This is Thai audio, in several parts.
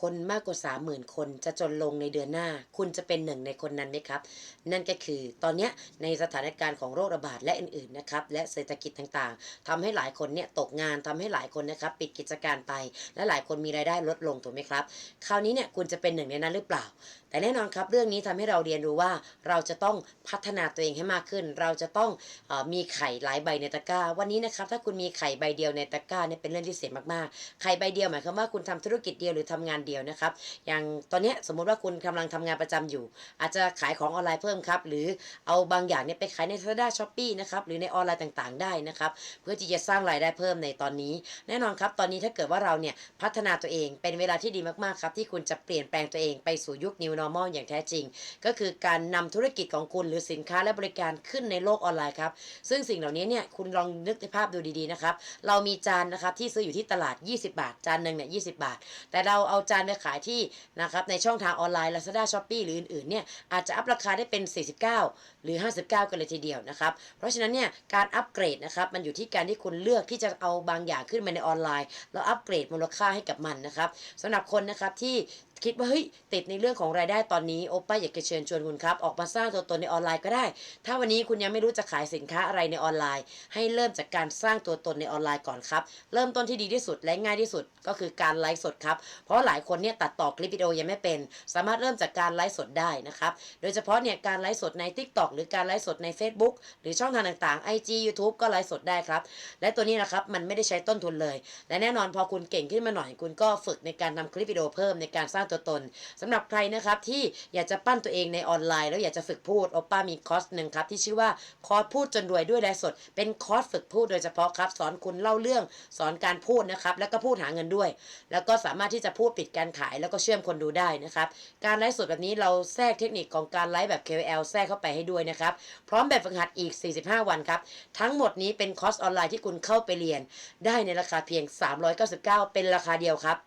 คนมากกว่า 30,000 คนจะจนลงในเดือนหน้า คุณจะเป็นหนึ่งในคนนั้นไหมครับ นั่นก็คือตอนนี้ในสถานการณ์ของโรคระบาดและอื่นๆนะครับและเศรษฐกิจต่างๆทำให้หลายคนเนี่ยตกงานทำให้หลายคนนะครับปิดกิจการไป และหลายคนมีรายได้ลดลงถูกไหมครับ คราวนี้เนี่ยคุณจะเป็นหนึ่งในนั้นหรือเปล่า แต่แน่นอนครับเรื่องนี้ทำให้เราเรียนรู้ว่าเราจะต้องพัฒนาตัวเองให้มากขึ้น เราจะต้องอมีไข่หลายใบในตะกร้า วันนี้นะครับถ้าคุณมีไข่ใบเดียวในตะกร้าเนี่ยเป็นเรื่องที่เสียมากๆไข่ใบเดียวหมายความว่าคุณทำธุรกิจเดียวหรือทำงานเดียวนะครับ อย่างตอนนี้สมมุติว่าคุณกำลังทำงานประจำอยู่ อาจจะขายของออนไลน์เพิ่มครับ หรือเอาบางอย่างเนี่ยไปขายใน Lazada Shopee นะครับ หรือในออนไลน์ต่างๆ ได้นะครับ เพื่อที่จะสร้างรายได้เพิ่มในตอนนี้ แน่นอนครับ ตอนนี้ถ้าเกิดว่าเราเนี่ยพัฒนาตัวเอง เป็นเวลาที่ดีมากๆครับ ที่คุณจะเปลี่ยนแปลงตัวเองไปสู่ยุค New Normal อย่างแท้จริง ก็คือการนำธุรกิจของคุณหรือสินค้าและบริการขึ้นในโลกออนไลน์ครับ ซึ่งสิ่งเหล่านี้เนี่ยคุณลองนึกในภาพดูดีๆนะครับ เรามีจานนะครับที่ซื้ออยู่ที่ตลาด 20 บาท จานหนึ่งเนี่ย20บาท แต่เราเอาจานไปขายที่นะครับในช่องทางออนไลน์ Lazada Shopee หรืออื่นๆเนี่ยอาจจะอัพราคาได้เป็น 49 หรือ 59 กันเลยทีเดียวนะครับ เพราะฉะนั้นเนี่ยการอัปเกรดนะครับมันอยู่ที่การที่คุณเลือกที่จะเอาบางอย่างขึ้นมาในออนไลน์ แล้วอัปเกรดมูลค่าให้กับมันนะครับสำหรับคนนะครับที่ คิดว่าเฮ้ยติดในเรื่องของรายได้ตอนนี้โอป้าอยากจะเชิญชวนคุณครับ ออกมาสร้างตัวตนในออนไลน์ก็ได้ ถ้าวันนี้คุณยังไม่รู้จะขายสินค้าอะไรในออนไลน์ ให้เริ่มจากการสร้างตัวตนในออนไลน์ก่อนครับ เริ่มต้นที่ดีที่สุดและง่ายที่สุดก็คือการไลฟ์สดครับ เพราะหลายคนเนี่ยตัดต่อคลิปวิดีโอยังไม่เป็น สามารถเริ่มจากการไลฟ์สดได้นะครับ โดยเฉพาะเนี่ยการไลฟ์สดใน TikTok หรือการไลฟ์สดใน Facebook หรือช่องทางต่างๆ IG YouTube ก็ไลฟ์สดได้ครับ และตัวนี้นะครับมันไม่ได้ใช้ต้นทุนเลย และแน่นอนพอคุณเก่งขึ้นมาหน่อย คุณก็ฝึกในการทำคลิปวิดีโอเพิ่มในการสร้างตัวตนสำหรับใครนะครับที่อยากจะปั้นตัวเองในออนไลน์ แล้วอยากจะฝึกพูดโอป้ามีคอร์สหนึ่งครับที่ชื่อว่าคอร์สพูดจนรวยด้วยไลฟ์สด เป็นคอร์สฝึกพูดโดยเฉพาะครับ สอนคุณเล่าเรื่องสอนการพูดนะครับแล้วก็พูดหาเงินด้วย แล้วก็สามารถที่จะพูดปิดการขายแล้วก็เชื่อมคนดูได้นะครับการไลฟ์สดแบบนี้เราแทรกเทคนิคของการไลฟ์แบบ KOL แทรกเข้าไปให้ด้วยนะครับพร้อมแบบฝึกหัดอีก 45 วันครับทั้งหมดนี้เป็นคอร์สออนไลน์ที่คุณเข้าไปเรียน ได้ในราคาเพียง 399 เป็นราคาเดียวครับ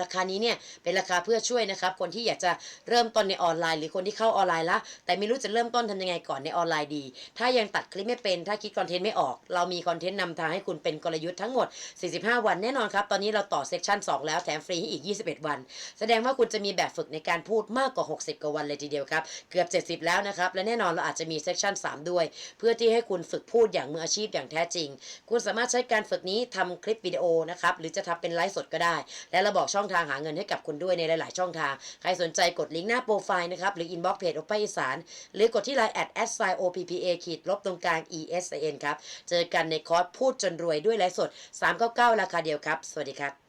ราคานี้เนี่ยเป็นราคาเพื่อช่วยนะครับ คนที่อยากจะเริ่มต้นในออนไลน์ หรือคนที่เข้าออนไลน์ละแต่ไม่รู้จะเริ่มต้นทำยังไงก่อนในออนไลน์ดี ถ้ายังตัดคลิปไม่เป็น ถ้าคิดคอนเทนต์ไม่ออก เรามีคอนเทนต์นำทางให้คุณเป็นกลยุทธ์ทั้งหมด 45 วันแน่นอนครับ ตอนนี้เราต่อเซสชั่น2 แล้วแถมฟรีให้อีก 21 วัน แสดงว่าคุณจะมีแบบฝึกในการพูดมากกว่า 60 กว่าวันเลยทีเดียวครับ เกือบ 70 แล้วนะครับ และแน่นอนเราอาจจะมีเซสชั่น3 ด้วย เพื่อที่ให้คุณฝึกพูดอย่างมืออาชีพอย่างแท้จริง คุณสามารถใช้การฝึกนี้ทำคลิปวิดีโอนะครับหรือจะทำเป็นไลฟ์สดก็ได้ และเราบอกช่ององทางหาเงินให้กับคุณด้วยในหลาย ๆ ช่องทาง ใครสนใจกดลิงก์หน้าโปรไฟล์นะครับ หรืออินบ็อกเพจโอป้าอีสานหรือกดที่ไลน์แอดแอดไซโอพีพีเอขีดลบตรงกลาง e s n ครับ เจอกันในคอร์สพูดจนรวยด้วยไลฟ์สด 399 ราคาเดียวครับ สวัสดีครับ